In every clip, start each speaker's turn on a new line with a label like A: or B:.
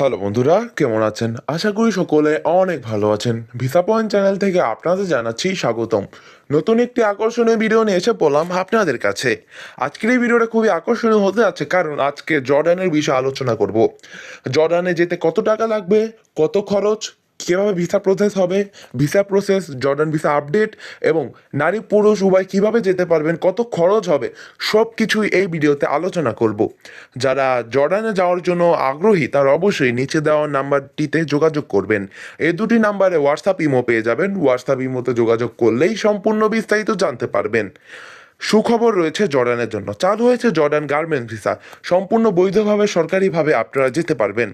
A: Hello বন্ধুরা, কেমন আছেন? আশা করি সকলে অনেক ভালো আছেন। ভিসা পয়েন্ট চ্যানেল থেকে আপনাদের জানাচ্ছি স্বাগতম। নতুন একটি আকর্ষণীয় ভিডিও নিয়ে এসে পড়লাম আপনাদের কাছে। আজকের এই ভিডিওটা খুবই আকর্ষণীয় হতে যাচ্ছে, কারণ আজকে জর্ডানের বিষয়ে আলোচনা করব। জর্ডানে যেতে কত টাকা লাগবে, কত খরচ কীভাবে ভিসা প্রসেস হবে? Visa process Jordan visa update এবং নারী পুরুষ উভয় কীভাবে যেতে পারবেন, কত খরচ হবে সব কিছুই এই ভিডিওতে আলোচনা করব। যারা জর্ডানে যাওয়ার জন্য আগ্রহী, তারা অবশ্যই নিচে দেওয়া নাম্বারটিতে যোগাযোগ করবেন। এই দুটি নাম্বারে হোয়াটসঅ্যাপ ইমো পেয়ে যাবেন। হোয়াটসঅ্যাপ ইমোতে যোগাযোগ করলেই সম্পূর্ণ বিস্তারিত জানতে পারবেন। সুখবর রয়েছে জর্ডানের জন্য। চালু হয়েছে জর্ডান গার্মেন্টস ভিসা। সম্পূর্ণ বৈধভাবে, সরকারিভাবে আপনারা যেতে পারবেন।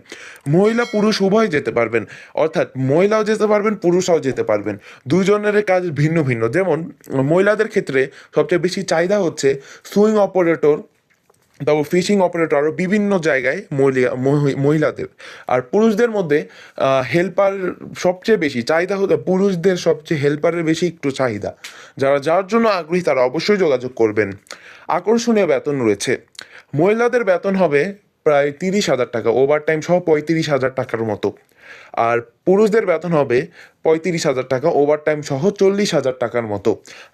A: মহিলা, পুরুষ, উভয় যেতে পারবেন। অর্থাৎ মহিলাও যেতে পারবেন পুরুষরাও যেতে পারবেন। দুজনের কাজ ভিন্ন ভিন্ন। যেমন মহিলাদের ক্ষেত্রে সবচেয়ে বেশি চাহিদা হচ্ছে সুইং অপারেটর তারপর ফিশিং অপারেটর আরও বিভিন্ন জায়গায় মহিলা, মহি- মহিলাদের। আর পুরুষদের মধ্যে হেল্পার সবচেয়ে বেশি, চাহিদা হতো পুরুষদের সবচেয়ে হেল্পারের বেশি একটু চাহিদা। যারা, যার জন্য আগ্রহী, তারা অবশ্যই যোগাযোগ করবেন। আকর্ষণীয় বেতন রয়েছে। মহিলাদের বেতন হবে প্রায় তিরিশ হাজার টাকা ওভার টাইম সহ পঁয়ত্রিশ হাজার টাকার মতো। আর পুরুষদের বেতন হবে পঁয়ত্রিশ হাজার টাকা ওভার টাইম সহ চল্লিশ হাজার টাকার মতো।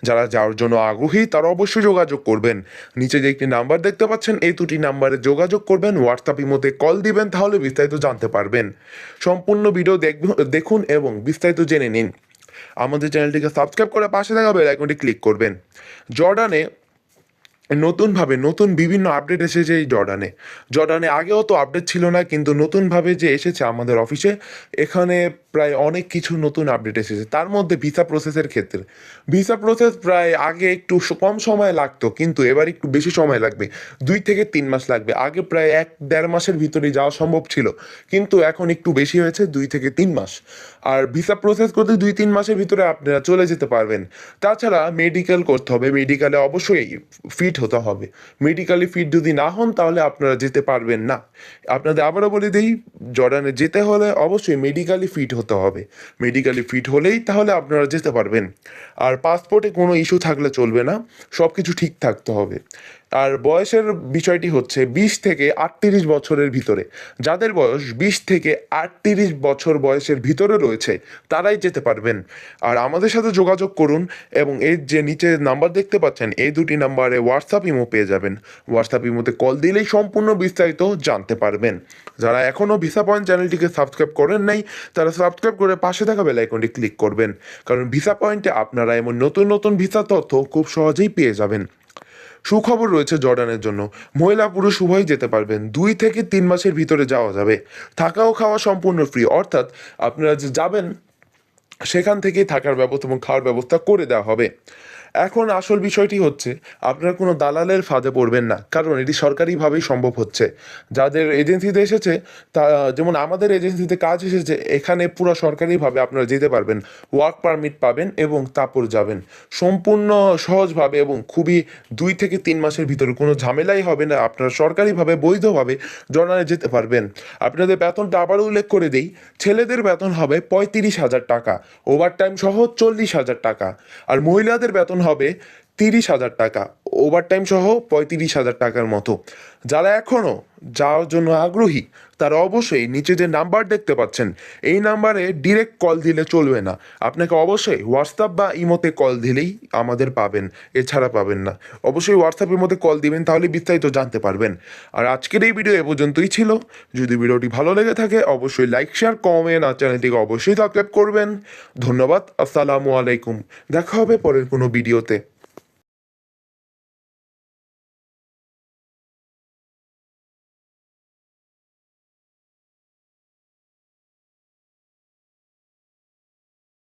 A: যারা যাওয়ার জন্য আগ্রহী, তারা অবশ্যই যোগাযোগ করবেন। নিচে যে একটি নাম্বার দেখতে পাচ্ছেন, এই দুটি নাম্বারে যোগাযোগ করবেন হোয়াটসঅ্যাপ ইমোতে কল দিবেন, তাহলে বিস্তারিত জানতে পারবেন। সম্পূর্ণ ভিডিও দেখুন এবং বিস্তারিত জেনে নিন। আমাদের চ্যানেলটিকে সাবস্ক্রাইব করে পাশে থাকা বেল আইকনটি ক্লিক করবেন। জর্ডানে নতুনভাবে নতুন বিভিন্ন আপডেট এসেছে এই জর্ডানে। জর্ডানে আগেও তো আপডেট ছিল না, কিন্তু নতুনভাবে যে এসেছে আমাদের অফিসে এখানে প্রায় অনেক কিছু নতুন আপডেট এসেছে। তার মধ্যে ভিসা প্রসেসের ক্ষেত্রে। ভিসা প্রসেস প্রায় আগে একটু কম সময় লাগতো, কিন্তু এবার একটু বেশি সময় লাগবে। দুই থেকে তিন মাস লাগবে। আগে প্রায় এক, দেড় মাসের ভিতরে যাওয়া সম্ভব ছিল, কিন্তু এখন একটু বেশি হয়েছে, দুই থেকে তিন মাস। আর ভিসা প্রসেস করতে দুই, তিন মাসের ভিতরে আপনারা চলে যেতে পারবেন। তাছাড়া মেডিকেল করতে হবে। মেডিকেলে অবশ্যই ফিট হতে হবে। মেডিকেলি ফিট যদি না হন, তাহলে আপনারা যেতে পারবেন না। আপনাদের আবারও বলে দিই জর্ডানে যেতে হলে অবশ্যই মেডিকেলি ফিট হতে হবে। মেডিকেলি ফিট হলেই তাহলে আপনারা যেতে পারবেন। আর পাসপোর্টে কোনো ইস্যু থাকলে চলবে না। সব কিছু ঠিক থাকতে হবে। আর বয়সের বিষয়টি হচ্ছে বিশ থেকে আটত্রিশ বছরের ভিতরে। যাদের বয়স বিশ থেকে আটত্রিশ বছর বয়সের ভিতরে রয়েছে, তারাই যেতে পারবেন। আর আমাদের সাথে যোগাযোগ করুন এবং এর যে নিচে নাম্বার দেখতে পাচ্ছেন, এই দুটি নাম্বারে হোয়াটসঅ্যাপ ইমো পেয়ে যাবেন। হোয়াটসঅ্যাপ ইমোতে কল দিলেই সম্পূর্ণ বিস্তারিত জানতে পারবেন। যারা এখনও ভিসা পয়েন্ট চ্যানেলটিকে সাবস্ক্রাইব করেন নাই, তারা সাবস্ক্রাইব করে পাশে থাকা বেল আইকনটি ক্লিক করবেন। কারণ ভিসা পয়েন্টে আপনারা এমন নতুন নতুন ভিসা তথ্য খুব সহজেই পেয়ে যাবেন। সুখবর রয়েছে জর্ডানের জন্য। মহিলা পুরুষ উভয় যেতে পারবেন। দুই থেকে তিন মাসের ভিতরে যাওয়া যাবে। থাকা ও খাওয়া সম্পূর্ণ ফ্রি অর্থাৎ আপনারা যে যাবেন, সেখান থেকেই থাকার ব্যবস্থা এবং খাওয়ার ব্যবস্থা করে দেওয়া হবে। এখন আসল বিষয়টি হচ্ছে, আপনারা কোনো দালালের ফাঁদে পড়বেন না। কারণ এটি সরকারিভাবেই সম্ভব হচ্ছে। যাদের এজেন্সিতে এসেছে, তা, যেমন আমাদের এজেন্সিতে কাজ এসেছে, এখানে পুরো সরকারিভাবে আপনারা যেতে পারবেন, ওয়ার্ক পারমিট পাবেন এবং তারপর যাবেন। সম্পূর্ণ সহজভাবে এবং খুবই দুই থেকে তিন মাসের ভিতরে কোনো ঝামেলাই হবে না। আপনারা সরকারিভাবে, বৈধভাবে জর্নালে যেতে পারবেন। আপনাদের বেতনটা আবার উল্লেখ করে দিই, ছেলেদের বেতন হবে পঁয়ত্রিশ হাজার টাকা ওভার টাইম সহ চল্লিশ হাজার টাকা। আর মহিলাদের বেতন হবে তিরিশ হাজার টাকা। ওভার টাইম সহ পঁয়ত্রিশ হাজার টাকার মতো। যারা এখনও যাওয়ার জন্য আগ্রহী, তারা অবশ্যই নিচে যে নাম্বার দেখতে পাচ্ছেন। এই নাম্বারে ডিরেক্ট কল দিলে চলবে না। আপনাকে অবশ্যই হোয়াটসঅ্যাপ বা ইমোতে কল দিলেই আমাদের পাবেন, এছাড়া পাবেন না। অবশ্যই হোয়াটসঅ্যাপের মধ্যে কল দিবেন, তাহলে বিস্তারিত জানতে পারবেন। আর আজকের এই ভিডিও এ পর্যন্তই ছিল। যদি ভিডিওটি ভালো লেগে থাকে, অবশ্যই লাইক শেয়ার কমেন্ট আর চ্যানেলটিকে অবশ্যই সাবস্ক্রাইব করবেন। ধন্যবাদ, আসসালামু আলাইকুম। দেখা হবে পরের কোনো ভিডিওতে